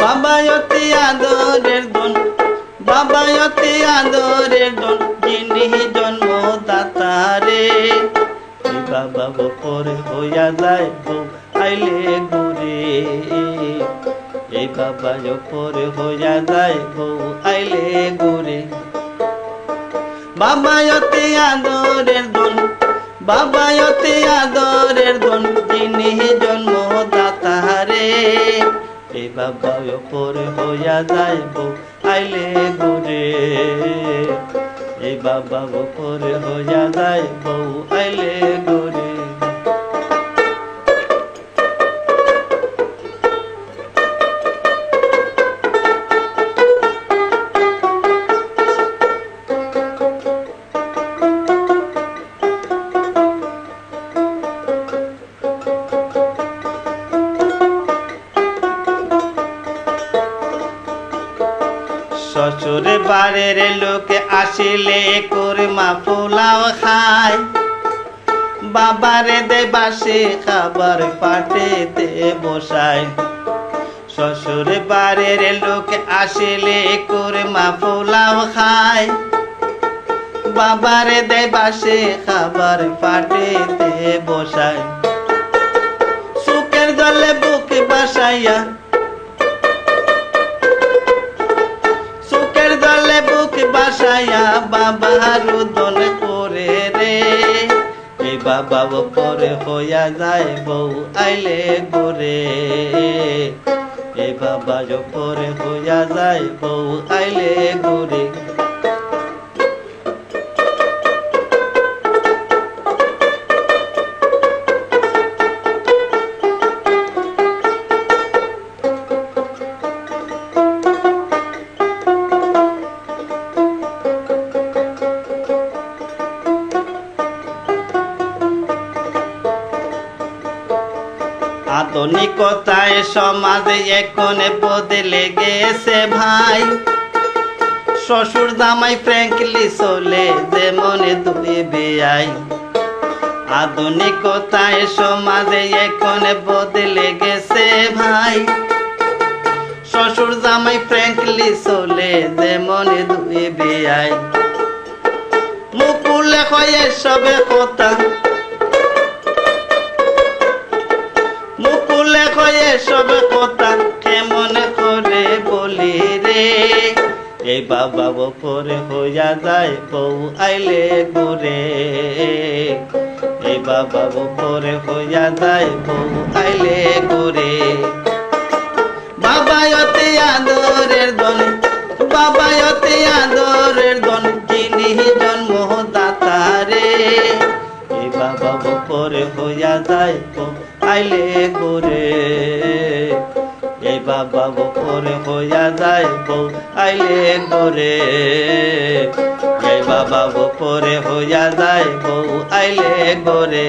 বাবায়তি আদরের দন বাবায়তি আদরের দন যিনি জন্মদাতা রে। বাবা বপরে হইয়া যায় বউ আইলে ঘুরে। এই বাবা পরে হইয়া যায় বউ আইলে ঘুরে। বাবায়তে আদরের দন বাবায়তে আদরের দন এই বাবা ওপরে হইয়া যাইব আইলে গুরে এই বাবা ওপরে হইয়া যাইব আইলে ঘুরে। শ্বশুরে বাড়ির লোকে আসিলে কুরমা পোলাও খায়। বাবারে দে বাসে খাবার পাটেতে বসায়। শ্বশুরে বাড়ির লোকে আসিলে কুরমা পোলাও খায়। বাবারে দে বাসে খাবার পাটেতে বসায়। সুখের দলে বুকে বাসাইয়া বাসায়া বাবা দল করে রে। এই বাবা পরে হইয়া যায় বউ আইলে গোরে এই বাবা পরে হইয়া যায় বউ আইলে গোরে আধুনিকতায় সমাজে এখন বদলে গেছে ভাই। শ্বশুর জামাই ফ্র্যাঙ্কলি চলে যেমন দুই বেয়াই আধুনিকতায় সমাজে এখন বদলে গেছে ভাই। শ্বশুর জামাই ফ্র্যাঙ্কলি চলে যেমন দুই বেয়াই মুকুলে হয়ে সবে কথা। সব কথা কেমন করে বলি রে? এই বাবা বপরে হইয়া যায় বউ আইলে ঘুরে। এই বাবা বপরে হইয়া যায় বউ আইলে ঘুরে। বাবায়তে আদরের দন বাবায়তে আদরের এই বাবা বপরে হইয়া যায় বউ আইলে এই বাবা বপরে হইয়া যাইব আইলে গরে এই বাবা বপরে হইয়া যাইব আইলে গোরে